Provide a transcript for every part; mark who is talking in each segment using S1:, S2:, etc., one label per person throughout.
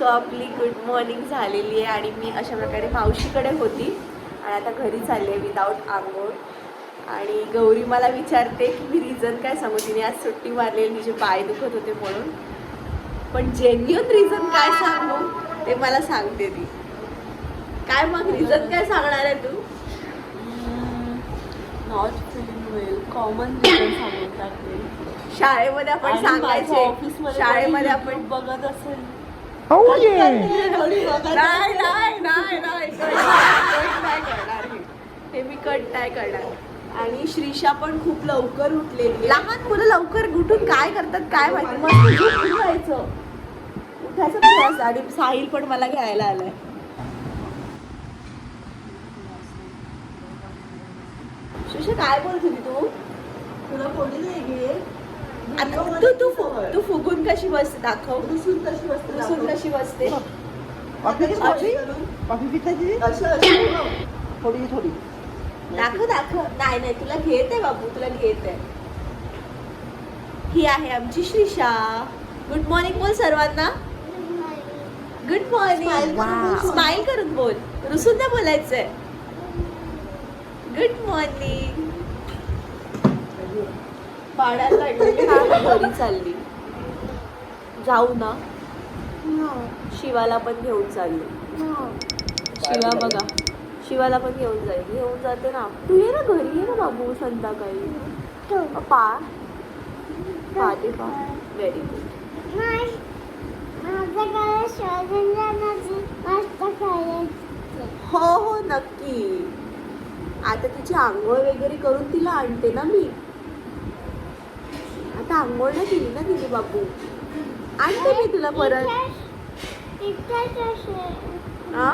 S1: So आपली good morning झालेली आहे आणि मी अशा प्रकारे मावशीकडे होती. आणि आता घरी चालली आहे विदाऊट आंघोळ. आणि गौरी मला विचारते की मी रिझन काय सांगू? तिने आज सुट्टी मारलेली तिचे पाय दुखत होते म्हणून. पण जेन्युन रिझन काय सांगू? ते मला सांगते ती. काय मग रिझन काय सांगणार आहे तू?
S2: Not feeling well common reason सांगून टाकते.
S1: शाळेमध्ये आपण सांगायचे. शाळेमध्ये आपण
S2: बघत असेल
S3: Oh.
S2: बघत
S1: नाही. नाही करणार हे. मी कट नाही करणार. आणि श्रीषा पण खूप लवकर उठलेली लहान मुलं लवकर उठून काय करतात काय माहिती? मस्त झोपून जायचं उठायचं आणि साहिल पण मला घ्यायला आलाय. श्रीषा काय बोलत होती तू?
S2: तुला कोणी नाही घे
S1: आता तू तू फु- तू फुगून कशी बसते? दाखव.
S2: रुसून कशी बसते
S1: रुसून
S2: दाखव.
S1: कशी बसते?
S3: कॉफी
S1: अशी?
S3: कॉफी पिताची
S2: असं असं
S3: थोडी थोडी.
S1: दाखव दाखव. नाही नाही तुला घेत आहे बाबू तुला घेत आहे. ही आहे आमची श्रीषा गुड मॉर्निंग बोल सर्वांना. गुड
S2: Smile
S1: मॉर्निंग
S2: करून बोल.
S1: स्माइल करून बोल. रुसून नाही बोलायचंय. गुड मॉर्निंग घरी चालली. जाऊ ना. शिवाला पण घेऊन चालली. शिवा बघा. शिवाला पण घेऊन जाईल. घेऊन जाते ना. तू ये ना घरी ये ना बाबू संध्याकाळी. पा. पाहते पा. व्हेरी गुड हो हो नक्की. आता तिची आंघोळ वगैरे करून तिला आणते ना मी. आता आंघोळ नाही केली ना तिने बाबू आणते मी तुला परत. हा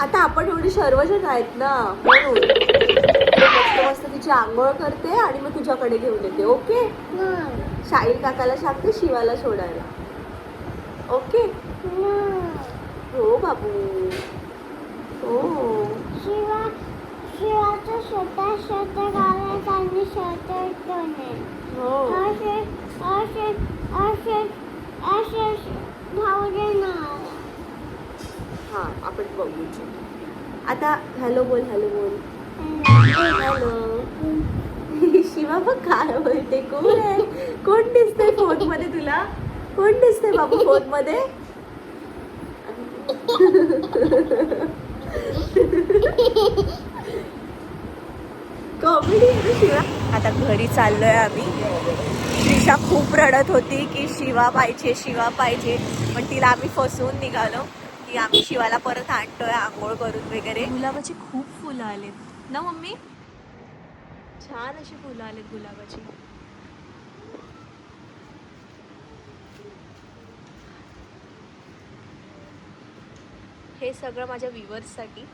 S1: आता आपण एवढी सर्वजण आहेत ना म्हणून. मस्त मस्त तिची आंघोळ करते आणि मग तुझ्याकडे घेऊन येते ओके? शाहीर काकाला सांगते शिवाला सोडायला. ओके? हो बाबू हो.
S4: शिवा शिवाचं स्वतः स्वतः गावात आणि स्वतः ठेवणे
S1: हो.
S4: असे असे असे असे भाऊ देणार
S1: हां आपण बघू आता हॅलो बोल हॅलो बोल. हॅलो. शिवा बघ काय बोलते कोण आहे? कोण दिसतंय फोनमध्ये तुला? कोण दिसतंय बाबू फोनमध्ये कॉमेडी शिवा? आता घरी चाललोय आम्ही. श्रीषा खूप रडत होती की शिवा पाहिजे शिवा पाहिजे. पण तिला आम्ही फसवून निघालो की आम्ही शिवाला परत आणतोय आंघोळ करून वगैरे. गुलाबाची खूप फुलं आलेत. ना मम्मी? छान अशी फुलं आलेत गुलाबाची. हे सगळं माझ्या व्ह्युअर्ससाठी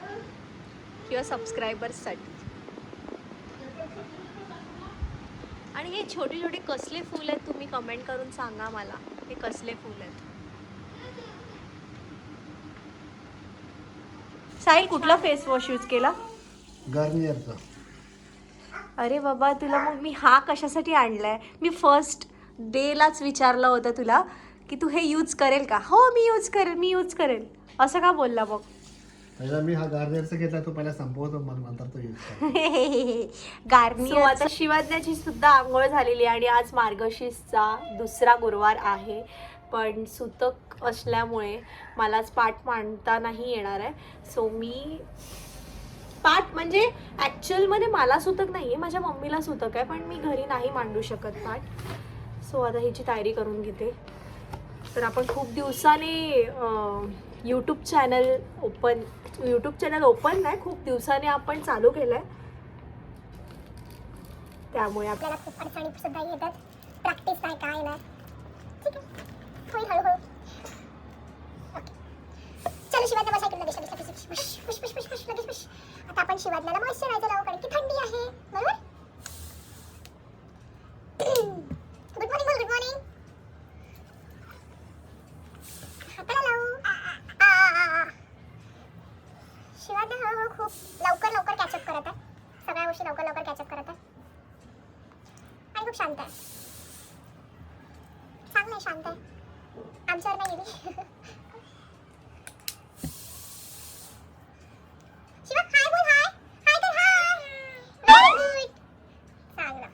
S1: किंवा सबस्क्रायबर्ससाठी आणि हे छोटे छोटे कसले फूल आहेत तुम्ही कमेंट करून सांगा मला. हे कसले फूल आहेत? साहिल कुठला फेस वॉश यूज केला?
S3: गार्नियरचा
S1: अरे बाबा तुला मग मी हा कशासाठी आणलाय? मी फर्स्ट डेलाच विचारलं होतं तुला की तू हे यूज करेल का? हो मी यूज करेल मी यूज करेल. असं का बोलला मग?
S3: पहिला मी हा गार्नियरचा घेतला तो पहिला संपवतो मग नंतर तो यूज
S1: गार्नियर आता शिवाज्ञाची सुद्धा आंघोळ झालेली आहे आणि आज मार्गशीर्षचा दुसरा गुरुवार आहे. पण सुतक असल्यामुळे मलाच पाठ मांडता नाही येणार आहे. सो मी पाठ म्हणजे ॲक्च्युअलमध्ये मला सुतक नाही आहे माझ्या मम्मीला सुतक आहे पण मी घरी नाही मांडू शकत पाठ. सो आता ह्याची तयारी करून घेते. तर आपण खूप दिवसाने YouTube channel open YouTube channel open नाही खूप दिवसाने आपण चालू केलं आहे त्यामुळे
S4: आपल्याला खूप अडचणी सुद्धा येतात. प्रॅक्टिस नाही काय नाही. ठीक आहे. होईल हळूहळू. चलो शिवाज्ञा बसा इकडे लगेच लगेच लगेच आता आपण शिवाज्ञाला मॉइश्चरायझर लावू कारण की थंडी आहे. बरोबर गुड मॉर्निंग बोल गुड मॉर्निंग हाताला लावू आ, आ, आ, आ, आ. शिवाज्ञा हळूहळू खूप लवकर लवकर कॅचअप करत आहे. सगळ्या गोष्टी लवकर लवकर कॅचअप करत आहे. आणि खूप शांत आहे. चांगलं आहे शांत शांत आहे. आमच्यावर नाही गेली शिवा हाय बोल हाय हाय तर हाय व्हेरी गुड चांगलं.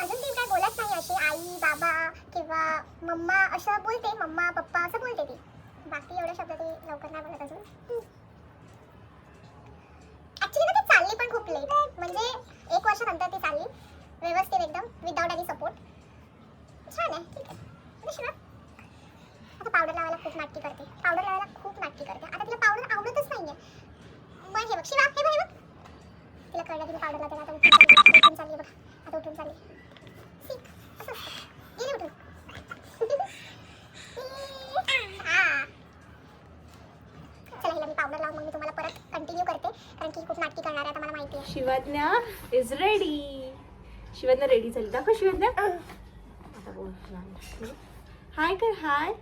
S4: अजून ती काय बोलत नाही अशी आई बाबा किंवा मम्मा असं बोलते मम्मा पप्पा असं बोलते ती. बाकी एवढे शब्द ती लवकर नाही बोलत अजून ऍक्च्युली ना ती चालली पण खूप लेट म्हणजे एक वर्षानंतर ती चालली. व्यवस्थित एकदम विदाउट एनी सपोर्ट छान आहे ठीक आहे. म्हणजे आता पावडर लावायला खूप नाटकी करते. पावडर लावायला खूप नाटकी करते. आता तिला पावडर आवडतच नाही आहे मग हे बघ शिवा हे बघ हे बघ. तिला कळलं तिने पावडर लावते आता उठून चालली. बघ आता उठून चालली. ठीक असं असतं. गेली उठून हा. चला हिला मी पावडर लावून मग मी तुम्हाला परत कंटिन्यू करते कारण की ही खूप नाटकी करणार आहे आता मला माहिती आहे
S5: Shivadnya is ready Shivadnya ready झाली. दाखव शिवाज्ञा. आता बोल. हाय कर. हाय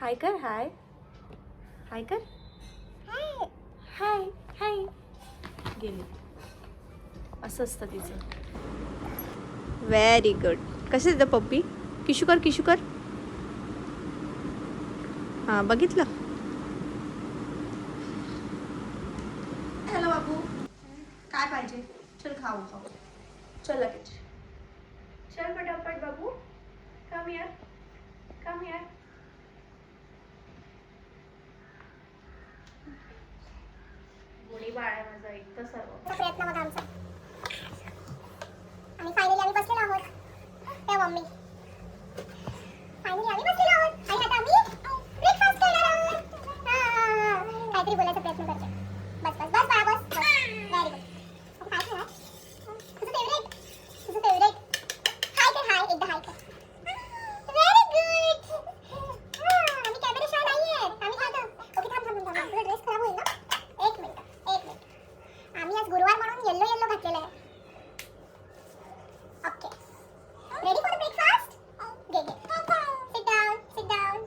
S5: हाय कर. हाय हाय कर. हाय हाय गेली. असं असतं तिचं. व्हेरी गुड कसं येतं पप्पी? किशू कर किशू कर. हां बघितलं हॅलो बाबू काय पाहिजे चल खाऊ खाऊ. चल लगेच. चल पटापट बाबू. कम यार कम यार गोडी बाळ आहे माझं एक तर सर्व
S4: प्रयत्न बघा आमचा. आणि फायनली आम्ही बसलेलो आहोत. त्या मम्मी. फायनली आम्ही बसलेलो आहोत. आणि आता आम्ही ब्रेकफास्ट करणार आहोत. हा. काहीतरी बोलायचा प्रयत्न करते बस बस बस बाळा बस व्हेरी गुड काय खाणार तुझं फेवरेट तुझं फेवरेट हाय कर हाय एकदा हाय कर व्हेरी गुड आम्ही कॅमेरा शाय नाही आहेत आम्ही खातो ओके थांब थांब थांब तुझा ड्रेस खराब होईल ना एक मिनिट एक मिनिट आम्ही आज गुरुवार म्हणून येल्लो येल्लो घातलेलं आहे ओके रेडी फॉर ब्रेकफास्ट घे घे सिट डाऊन सिट डाऊन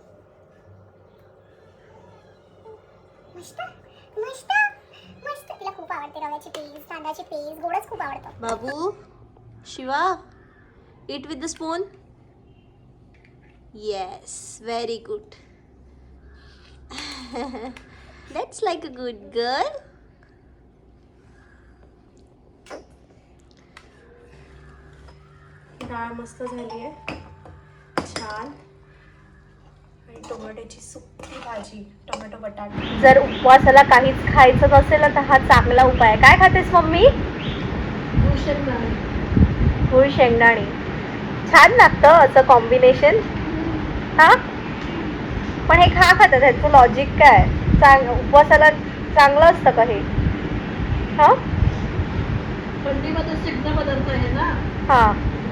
S4: मस्त मस्त मस्त तिला खूप आवडते रव्याची पेज तांदळाची पेज गोडच खूप आवडतं
S5: बाबू Shiva eat with the spoon yes very good that's like a good girl डाळ मस्त झाली आहे. छान. आणि टोमॅटोची सुकी भाजी टोमॅटो बटाटा. जर उपवासाला काहीच खायचं नसेल तर हा चांगला उपाय आहे. काय खातेस मम्मी? गुळ शेंगदाणे. छान लागतं असं कॉम्बिनेशन हा? पण हे खा खातं त्याचं लॉजिक काय? चांग उपवासाला चांगलं असतं का हे? हा?
S2: थंडीमध्ये सिद्ध पदार्थ आहे ना?
S5: हा.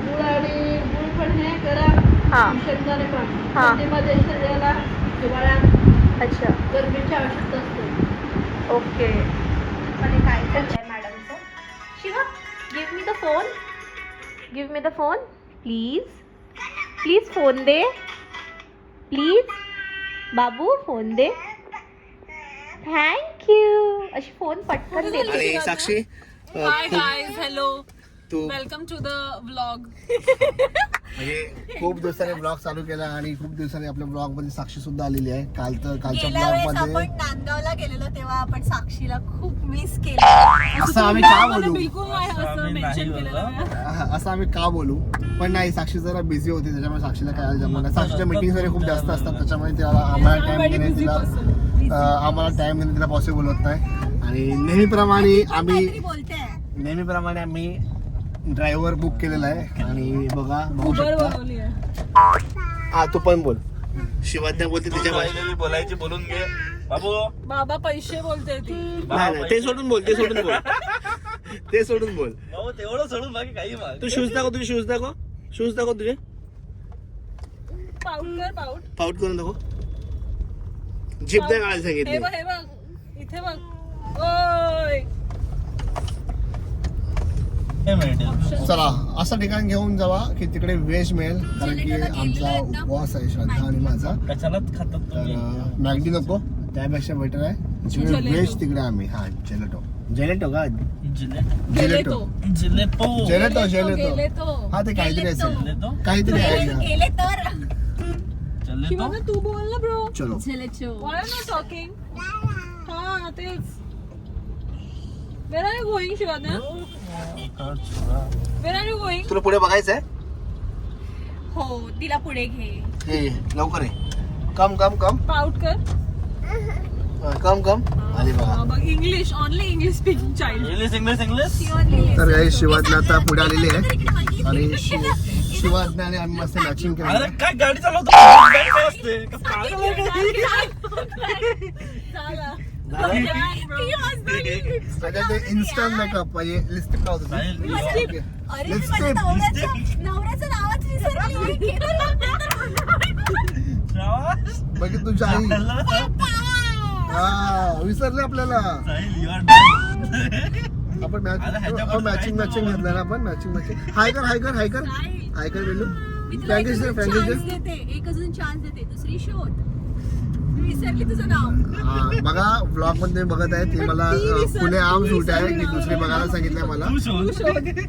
S2: गुळ आणि गुळ पण हे गरम
S5: हा.
S2: शेंगदाणे पण.
S5: हा.
S2: थंडीमध्ये शरीराला हिवाळ्यात
S5: अच्छा.
S2: गरमीची आवश्यकता असते.
S5: ओके. काय चाललंय मॅडमचं Shiva give me the phone give me the phone please please phone they please बाबू फोन दे थँक्यू अशी फोन पटकन देते.
S3: आणि साक्षी
S2: हाय गाईज हॅलो
S3: तू
S2: वेलकम टू द व्लॉग
S3: म्हणजे खूप दिवसांनी ब्लॉग चालू केला आणि खूप दिवसांनी आपल्या ब्लॉगमध्ये साक्षी सुद्धा आलेली आहे. काल तर कालच्या
S5: गेल्या
S3: ब्लॉग
S5: वेळेस
S3: मध्ये
S5: आपण नांदगावला गेलेलो तेव्हा आपण साक्षीला खूप मिस केलं.
S3: असं आम्ही का बोलू?
S2: बिलकुल नाही असं मेन्शन केलेलं नाही.
S3: हा, असं आम्ही का बोलू? पण नाही साक्षी जरा बिझी होती त्याच्यामुळे साक्षीला काय जमलं नाही. साक्षीच्या मीटिंग वगैरे खूप जास्त असतात त्याच्यामुळे तिला आम्हाला टाइम देणे तिला. अं, आम्हाला टाइम देणे तिला पॉसिबल होत नाही. आणि नेहमीप्रमाणे आम्ही
S5: बोलते
S3: नेहमीप्रमाणे आम्ही ड्रायव्हर बुक केलेला आहे आणि बघा बघू शकता. हा तू पण बोल. शिवाज्ञा बोलते तिच्या
S6: राहिलेली बोलायची बोलून घे. बाबू.
S2: बाबा पैसे बोलते ती.
S3: नाही नाही ते सोडून बोल ते सोडून बोल. ते सोडून बोल.
S6: तेवढं सोडून बाकी काही
S3: तू शूज दाखव तुझे शूज दाखव. शूज दाखव तुझे.
S2: पाऊट कर पाऊट
S3: पाऊट करून दाखव. जीप नाही काढायला
S2: हे
S3: सांगितली
S2: बघ हे बघ. इथे बघ. ओय.
S3: चला असं ठिकाण घेऊन जावा की तिकडे व्हेज मिळेल कारण की आमचा उपवास आहे श्रद्धा आणि माझा. तर मॅगडी नको त्यापेक्षा बेटर आहे. जिकडे. व्हेज तिकडे आम्ही. हा जेलटो जेलेटो का?
S6: जिले-
S3: जेलेटो
S6: जिलेपो
S3: जेलेटो जेलेटो हा ते काहीतरी असेल.
S6: जिलेटो
S3: काहीतरी आहे
S6: जिलेटो
S2: तू बोल ना ब्रो
S3: चलो.
S2: Talking? हा तेच. Are you going, Shivanya? Where are you going?
S3: तुला पुढे बघायचंय?
S1: हो तिला पुढे घे.
S3: ये ये, लवकर ये. कम कम कम
S2: Pout कर.
S3: कम कम आली बघा.
S2: बघ English only English speaking child
S6: English English English
S3: तर काही शिवाजला आता पुढे आलेली आहे. आणि शि- शिवाजने आणि आम्ही मस्त मॅचिंग केलं
S6: अरे काय गाडी चालवतो? गाडी काय असते का पागल आहे का?
S3: आता ते मेकअप म्हणजे लिपस्टिक लावतो लिपस्टिक
S1: नवऱ्याचं नावच विसरली.
S6: श्रावण,
S3: बाकी तुझ्या आई. हा विसरले आपल्याला. आपण मॅचिंग
S6: काय
S3: मॅचिंग? घेतलं ना आपण? मॅचिंग मॅचिंग हाय कर हाय कर हाय कर हाय कर बेलू फ्रँकिश दे फ्रँकिश
S2: एक अजून चान्स देते. दुसरी शोध विसरली तुझं नाव.
S3: हा, बघा ब्लॉगमध्ये बघत आहे ती मला पुणे आम शूट आहे की दुसरी बघायला सांगितलंय मला.
S6: तू शोध.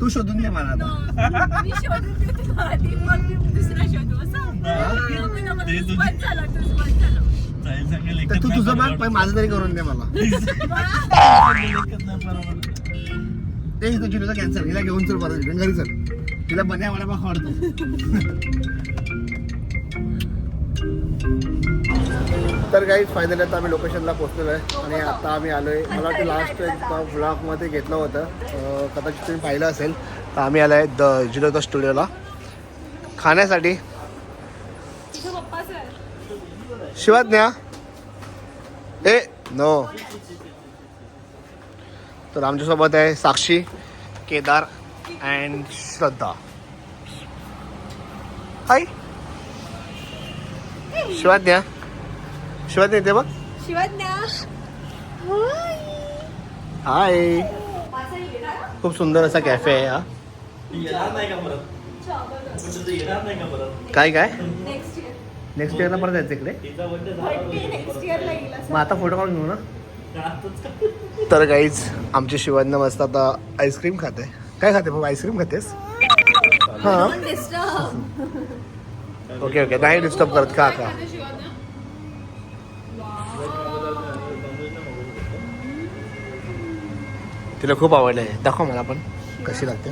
S3: तू शोधून दे मला आता.
S2: मी शोधून देते तुला आधी, मग मी दुसरा शोधू असं? नको, नको,
S6: ते
S2: तुझं
S6: तुझं-
S2: बंद झालं, तुझं बंद झालं.
S6: साहिल सांगेल
S3: तर तू तुझं
S6: परवडत.
S3: पण माझं तरी करून दे मला. ते हिचं चिडूचं कॅन्सर हिला घेऊन चल परत रिटर्न घरी चल. तिला बन्या मला बघ आवडतो. तर काही फायनली आता आम्ही लोकेशनला पोहोचलेलो आहे आणि आता आम्ही आलोय. मला वाटतं लास्ट एकदा घेतलं होतं. कदाचित तुम्ही पाहिलं असेल तर आम्ही आलो आहे द जिलो द स्टुडिओला खाण्यासाठी.
S2: तुझं पप्पाच
S3: शिवाज्ञा. ए नो तर आमच्यासोबत आहे साक्षी केदार अँड श्रद्धा. हाय शिवाज्ञा. शिवाज्ञा येते बघ.
S1: शिवज्ञा
S3: हाय. खूप सुंदर असा कॅफे आहे हा.
S6: म्हणजे
S3: काय काय?
S1: नेक्स्ट इयर
S3: नेक्स्ट इयरला परत जायचं इकडे?
S6: तिचा बर्थडे झाला
S1: नेक्स्ट इयरला येईल असं.
S3: मग आता फोटो काढून घेऊ ना? तर काहीच आमची शिवाज्ञा मस्त आता आईस्क्रीम खाते. काय खाते बाबा? आईस्क्रीम खातेस? हां.
S1: Don't disturb.
S3: ओके ओके नाही डिस्टर्ब करत. का का तिला खूप आवडले दाखव मला पण. कशी लागते.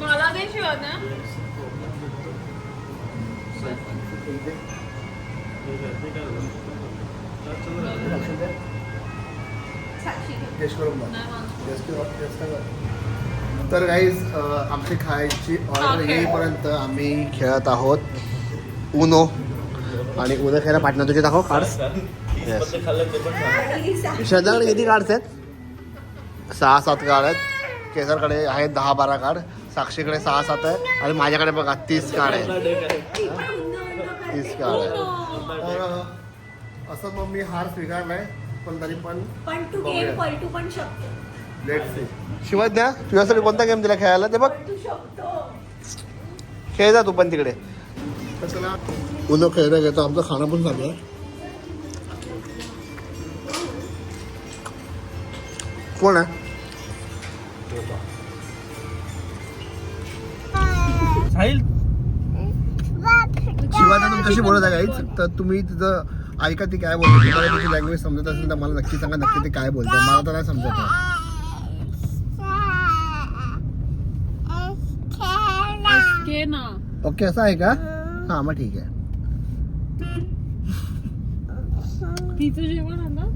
S3: तर काहीच आमची खायची ऑर्डर येईपर्यंत आम्ही खेळत आहोत उनो आणि उनो खेळायला पाठणार तुझे दाखव कार्ड्स. श्रद्धाकडे किती कार्ड्स आहेत? सहा सात कार्ड आहेत. केसरकडे आहेत दहा बारा कार्ड साक्षीकडे सहा सात आहे आणि माझ्याकडे बघा तीस कार्ड
S6: आहे.
S3: तीस कार्ड आहे. तर असं मग मी हार स्वीकारलाय पण तरी पण
S1: पण तू गेम पलटू पण शकतो.
S3: लेट सी शिवाज्ञा तुझ्यासाठी कोणता गेम दिला खेळायला? ते बघ.
S1: तू शकतो.
S3: खेळ जा तू पण तिकडे. तर चला खेळता घेतो आमचं खाणं पण आहे कोण आहे?
S6: साहिल
S3: शिवाजी तुमच्याशी बोलत आहे काहीच तर तुम्ही तिथं ऐका ती काय बोलते. तुम्हाला तिची लँग्वेज समजत असेल तर मला नक्की सांगा नक्की ती काय बोलते. मला तर नाही समजत आहे. ओके असं आहे का? हां मग ठीक आहे.
S2: तिचं जेवण आता